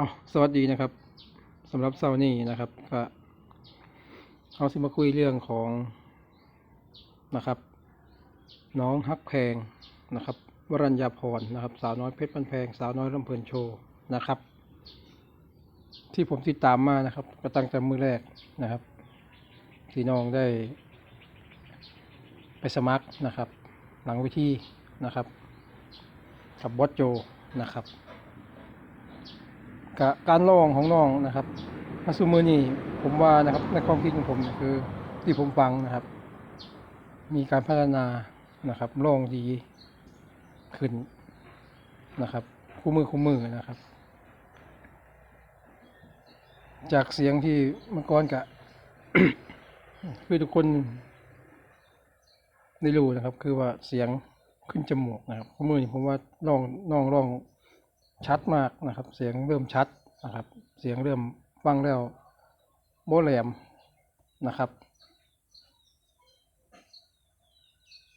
อ๋อสวัสดีนะครับสำหรับเสานี้นะครับก็เขาสิมาคุยเรื่องของนะครับ น้องฮักแพงนะครับ วรัญญาพรนะครับ สาวน้อยเพชรปันแพง สาวน้อยลำเพลินโชว์นะครับ ที่ผมติดตามมานะครับก็ตั้งแต่มือแรกนะครับที่น้องได้ ไปสมัครนะครับ หลังวิธีนะครับ กับบอสโจนะครับ กะการลองของน้องนะครับมาซูมือนี่ผมว่านะครับในความคิดของผมคือที่ผมฟังนะครับ มีการพัฒนานะครับลองดีขึ้นนะครับ คู่มือคู่มือนะครับ จากเสียงที่เมื่อก่อนกะคือทุกคนได้รู้นะครับ คือว่าเสียงขึ้นจมูกนะครับคู่มือนี่ผมว่าลองน้องลอง ชัดมากนะครับ เสียงเริ่มชัดนะครับ เสียงเริ่มฟังแล้วโบแหลมนะครับ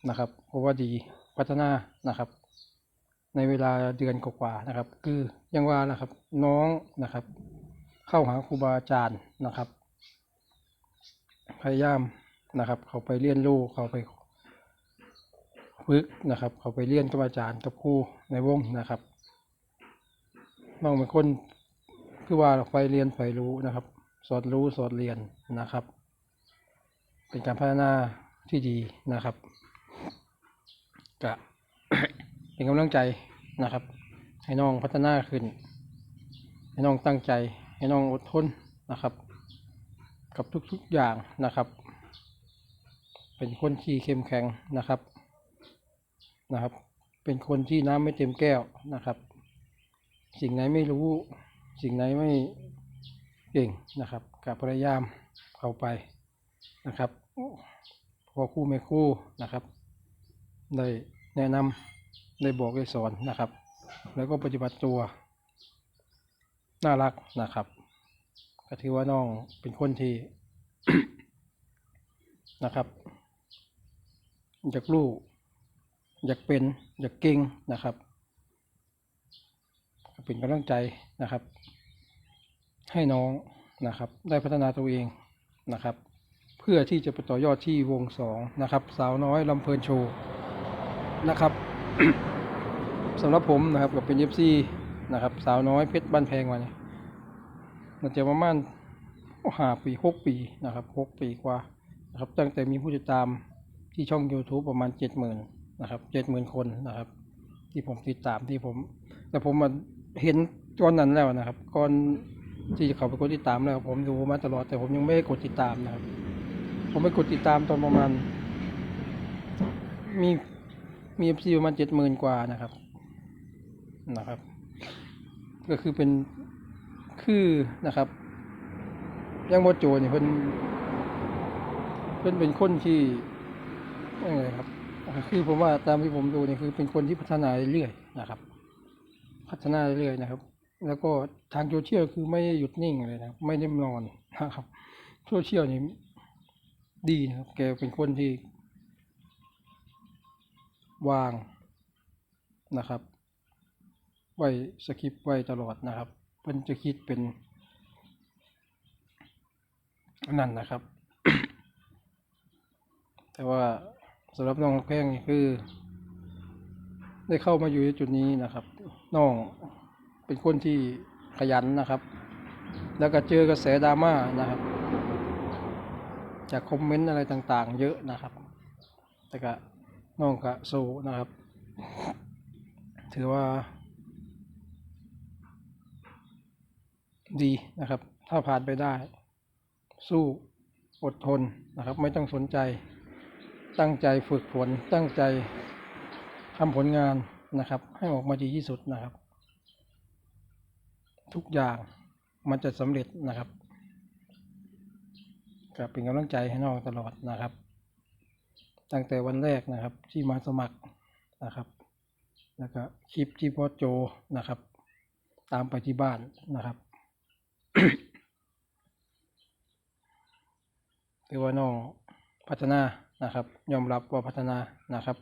นะครับเพราะว่าดีพัฒนานะครับ ในเวลาเดือนกว่าๆนะครับ คืออยังว่านะครับน้องนะครับ เข้าหาครูบาอาจารย์นะครับ พยายามนะครับ เขาไปเรียนรู้เขาไปฝึกนะครับ เขาไปเรียนกับอาจารย์กับครูในวงนะครับ น้องเป็นคนคือว่าไฟเรียนไฟรู้นะครับ สอนรู้สอนเรียนนะครับ เป็นการพัฒนาที่ดีนะครับกะเป็นกำลังใจนะครับ ให้น้องพัฒนาขึ้น ให้น้องตั้งใจ ให้น้องอดทนนะครับ กับทุกๆอย่างนะครับ เป็นคนที่เข้มแข็งนะครับนะครับ เป็นคนที่น้ำไม่เต็มแก้วนะครับ สิ่งไหนไม่รู้ สิ่งไหนไม่เก่งนะครับกับพยายามเข้าไปนะครับพอคู่ไม่คู่นะครับได้แนะนำได้บอกได้สอนนะครับ แล้วก็ปฏิบัติตัวน่ารักนะครับก็ถือว่าน้องเป็นคนที่นะครับอยากรู้อยากเป็นอยากเก่งนะครับ เป็นกำลังใจนะครับ ให้น้องนะครับ ได้พัฒนาตัวเองนะครับ เพื่อที่จะไปต่อยอดที่วงสองนะครับ สาวน้อยลำเพลินโชว์นะครับสำหรับผมนะครับกับเป็นเอฟซีนะครับ สาวน้อยเพชรบ้านแพงมาเนี่ยมันจะประมาณห้าปีหกปีนะครับหกปีกว่านะครับ ตั้งแต่มีผู้ติดตามที่ช่อง YouTube ประมาณเจ็ดหมื่นนะครับเจ็ดหมื่นคนนะครับ ที่ผมติดตามที่ผม แต่ผมมา เห็นก่อนนั้นแล้วนะครับ ก่อนที่จะเขาไปกดติดตามแล้วผมดูมาตลอดแต่ผมยังไม่ได้กดติดตามนะครับ ผมไปกดติดตามตอนประมาณ มีมีเอฟซีประมาณเจ็ดหมื่นกว่านะครับ นะครับ ก็คือเป็นคือนะครับ ยังโมโจเนี่ยเพิ่นเพิ่นเป็นคนที่ยังไงครับ คือผมว่าตามที่ผมดูเนี่ยคือเป็นคนที่พัฒนาเรื่อยๆนะครับ พัฒนาเรื่อยๆนะครับ แล้วก็ทางโซเชียลคือไม่ได้หยุดนิ่งเลยนะไม่ได้นอนนะครับโซเชียลนี่ดีนะครับ แกเป็นคนที่ วางนะครับ ไว้สคริปต์ไว้ตลอดนะครับเพิ่นจะคิดเป็นนั่นนะครับ แต่ว่าสำหรับน้องแพงนี่คือ ได้เข้ามาอยู่ในจุดนี้นะครับน้องเป็นคนที่ขยันนะครับ แล้วก็เจอกระแสดราม่านะครับ จากคอมเมนต์อะไรต่างๆ เยอะนะครับ แต่ก็น้องก็สู้นะครับ ถือว่า ดีนะครับ ถ้าผ่านไปได้ สู้อดทนนะครับ ไม่ต้องสนใจตั้งใจฝึกฝนตั้งใจ ทำผลงานนะครับ ให้ออกมาดีที่สุดนะครับ ทุกอย่างมันจะสำเร็จนะครับก็เป็นกำลังใจให้น้องตลอดนะครับ ตั้งแต่วันแรกนะครับที่มาสมัครนะครับ แล้วก็คลิปที่พ่อโจนะครับ ตามไปที่บ้านนะครับถือว่าน้องพัฒนานะครับ ยอมรับว่าพัฒนานะครับ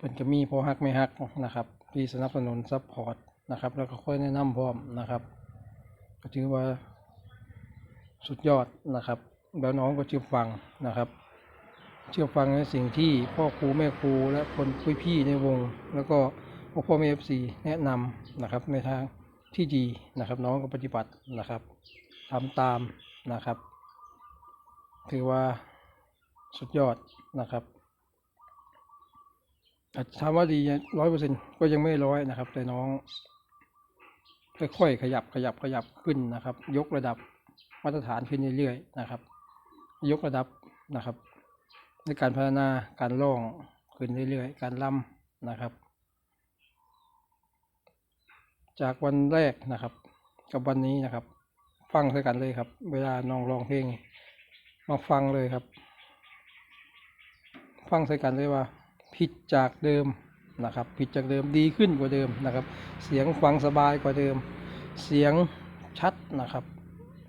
เพิ่นจะมีพอฮักไม่ฮักนะครับ ที่สนับสนุนซัพพอร์ตนะครับ แล้วก็ค่อยแนะนำพร้อมนะครับ ก็ถือว่าสุดยอดนะครับ แล้วน้องก็เชื่อฟังนะครับ เชื่อฟังในสิ่งที่พ่อครูแม่ครูและคนพี่พี่ๆในวง แล้วก็พ่อพ่อแม่เอฟซีแนะนำนะครับในทางที่ดีนะครับ น้องก็ปฏิบัตินะครับทำตามนะครับ ถือว่าสุดยอดนะครับ ถามว่าดีร้อยเปอร์เซ็นก็ยังไม่ร้อยนะครับ แต่น้อง ค่อยๆขยับขยับขยับขึ้นนะครับ ยกระดับมาตรฐานขึ้นเรื่อยๆนะครับ ยกระดับนะครับ ในการพัฒนาการร้องขึ้นเรื่อยๆ การล่ำนะครับ จากวันแรกนะครับ กับวันนี้นะครับ ฟังด้วยกันเลยครับ เวลาน้องร้องเพลงมาฟังเลยครับ ฟังใส่กันเลยว่า ผิดจากเดิมนะครับ ผิดจากเดิมดีขึ้นกว่าเดิมนะครับ เสียงฟังสบายกว่าเดิม เสียงชัดนะครับ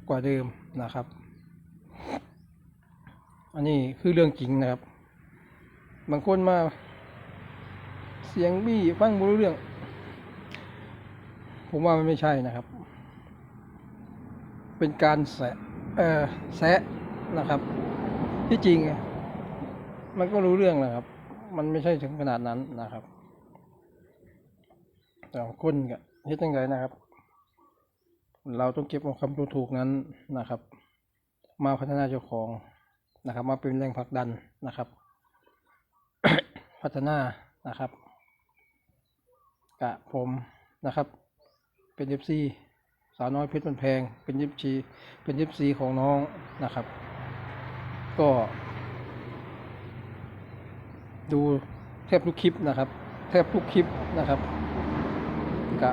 กว่าเดิมนะครับ อันนี้คือเรื่องจริงนะครับ บางคนมา เสียงบี้ฟังไม่รู้เรื่อง ผมว่ามันไม่ใช่นะครับ เป็นการแสะเออแซะนะครับ ที่จริงมันก็รู้เรื่องนะครับ มันไม่ใช่ถึงขนาดนั้นนะครับแต่ของคนก็เฮ็ดยังไงนะครับ เราต้องเก็บเอาคำดูถูกนั้นนะครับ มาพัฒนาเจ้าของนะครับ มาเป็นแรงผลักดันนะครับ พัฒนานะครับกะผมนะครับ เป็นยิปซีสาวน้อยเพชรมันแพง เป็นยิปซีเป็นยิปซีของน้องนะครับ ก็ ดูแทบทุกคลิปนะครับ แทบทุกคลิปนะครับกะ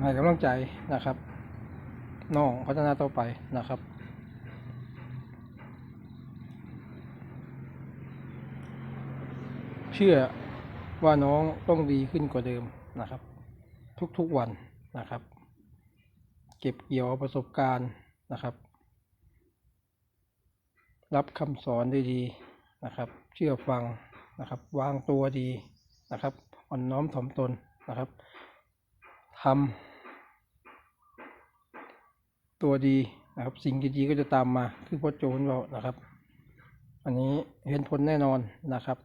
ให้กำลังใจนะครับน้องพัฒนาต่อไปนะครับเชื่อว่าน้องต้องดีขึ้นกว่าเดิมนะครับ ทุกๆวันนะครับ เก็บเกี่ยวประสบการณ์นะครับ รับคำสอนได้ดี นะครับ เชื่อฟังนะครับ วางตัวดีนะครับ อ่อนน้อมถ่อมตนนะครับทำตัวดีนะครับ สิ่งดีๆก็จะตามมาคือพ่อโจนเรานะครับ อันนี้เห็นผลแน่นอนนะครับ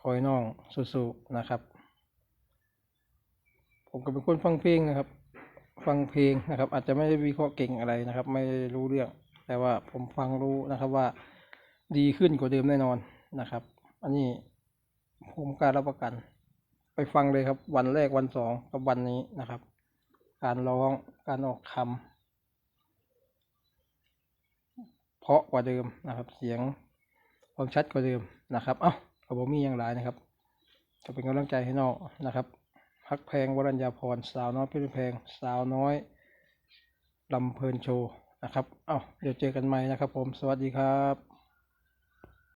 คอยน้องสู้ๆนะครับ ผมก็เป็นคนฟังเพลงนะครับ ฟังเพลงนะครับ อาจจะไม่ได้วิเคราะห์เก่งอะไรนะครับ ไม่รู้เรื่อง แต่ว่าผมฟังรู้นะครับว่าดีขึ้นกว่าเดิมแน่นอนนะครับ อันนี้ผมกล้ารรับประกัน ไปฟังเลยครับ วันแรกวันสองกับวันนี้นะครับ การร้องการออกคำเพราะกว่าเดิมนะครับ เสียงความชัดกว่าเดิมนะครับเอ้าขบมีอย่างไรนะครับจะเป็นกำลังใจให้น้องนะครับพักแพงวรัญญาพรสาวน้อยเพื่อนแพงสาวน้อยลำเพลินโชว์ นะครับ เอ้าเดี๋ยวเจอกันใหม่นะครับผม สวัสดีครับ